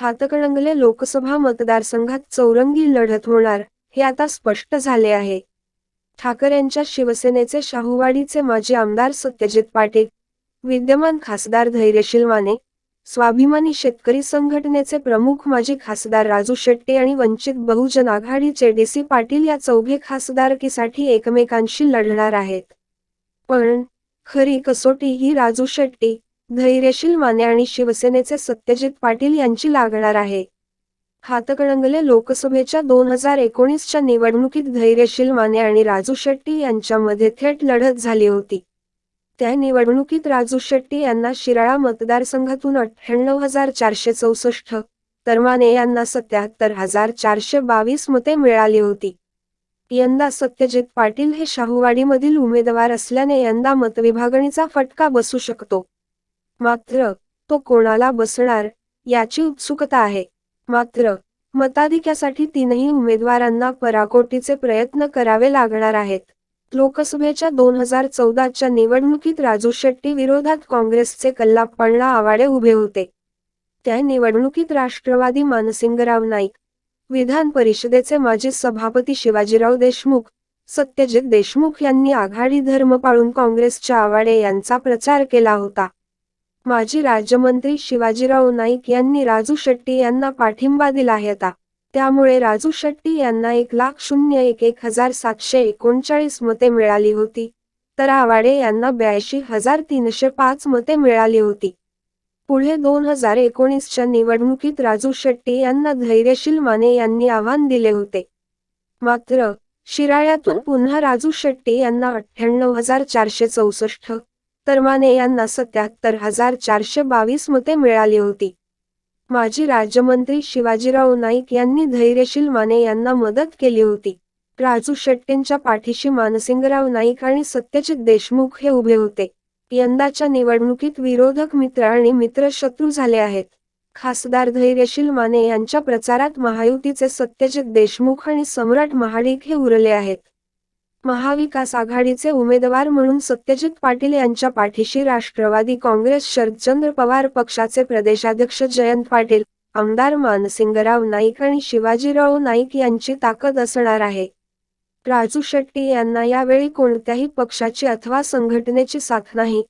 हातकणंगले लोकसभा मतदारसंघात चौरंगी लढत होणार हे आता स्पष्ट झाले आहे. ठाकरेंच्या शिवसेनेचे शाहूवाडीचे माजी आमदार सत्यजित पाटील विद्यमान खासदार धैर्यशील माने स्वाभिमानी शेतकरी संघटनेचे प्रमुख माजी खासदार राजू शेट्टी आणि वंचित बहुजन आघाडीचे डी सी पाटील या चौघे खासदारकीसाठी एकमेकांशी लढणार आहेत. पण खरी कसोटी ही राजू शेट्टी धैर्यशील माने आणि शिवसेनेचे सत्यजित पाटील यांची लागणार आहे. हातकणंगले लोकसभेच्या दोन हजार एकोणीसच्या निवडणुकीत धैर्यशील माने आणि राजू शेट्टी यांच्यामध्ये थेट लढत झाली होती. त्या निवडणुकीत राजू शेट्टी यांना शिराळा मतदारसंघातून अठ्ठ्याण्णव हजार चारशे चौसष्ट तर माने यांना सत्याहत्तर हजार चारशे बावीस मते मिळाली होती. यंदा सत्यजित पाटील हे शाहूवाडीमधील उमेदवार असल्याने यंदा मतविभागणीचा फटका बसू शकतो. मात्र तो कोणाला बसणार याची उत्सुकता आहे. मात्र मताधिक्यासाठी तीनही उमेदवारांना पराकोटीचे प्रयत्न करावे लागणार आहेत. लोकसभेच्या दोन हजार चौदाच्या निवडणुकीत राजू शेट्टी विरोधात काँग्रेसचे कल्लाप्पांना आवाडे उभे होते. त्या निवडणुकीत राष्ट्रवादी मानसिंगराव नाईक विधान परिषदेचे माजी सभापती शिवाजीराव देशमुख सत्यजित देशमुख यांनी आघाडी धर्म पाळून काँग्रेसच्या आवाडे यांचा प्रचार केला होता. माजी राज्यमंत्री शिवाजीराव नाईक यांनी राजू शेट्टी यांना पाठिंबा दिला होता. त्यामुळे राजू शेट्टी यांना एक लाख शून्य एक एक हजार सातशे एकोणचाळीस मते मिळाली होती. तर आवाडे यांना ब्याऐंशी हजार तीनशे पाच मते मिळाली होती. पुढे दोन हजार एकोणीसच्या निवडणुकीत राजू शेट्टी यांना धैर्यशील माने यांनी आव्हान दिले होते. मात्र शिराळ्यातून पुन्हा राजू शेट्टी यांना अठ्ठ्याण्णव हजार चारशे चौसष्ट तर माने यांना सत्याहत्तर हजार चारशे बावीस मते मिळाली होती. माजी राज्यमंत्री शिवाजीराव नाईक यांनी धैर्यशील माने यांना मदत केली होती. राजू शेट्टींच्या पाठीशी मानसिंगराव नाईक आणि सत्यजित देशमुख हे उभे होते. यंदाच्या निवडणुकीत विरोधक मित्र आणि मित्र शत्रू झाले आहेत. खासदार धैर्यशील माने यांच्या प्रचारात महायुतीचे सत्यजित देशमुख आणि सम्राट महाडिक हे उरले आहेत. महाविकास आघाडीचे उमेदवार म्हणून सत्यजित पाटील यांच्या पाठीशी राष्ट्रवादी काँग्रेस शरदचंद्र पवार पक्षाचे प्रदेशाध्यक्ष जयंत पाटील आमदार मानसिंगराव नाईक आणि शिवाजीराव नाईक यांची ताकद असणार आहे. राजू शेट्टी यांना यावेळी कोणत्याही पक्षाची अथवा संघटनेची साथ नाही.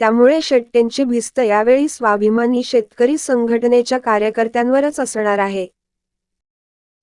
त्यामुळे शेट्टींची भिस्त यावेळी स्वाभिमानी शेतकरी संघटनेच्या कार्यकर्त्यांवरच असणार आहे.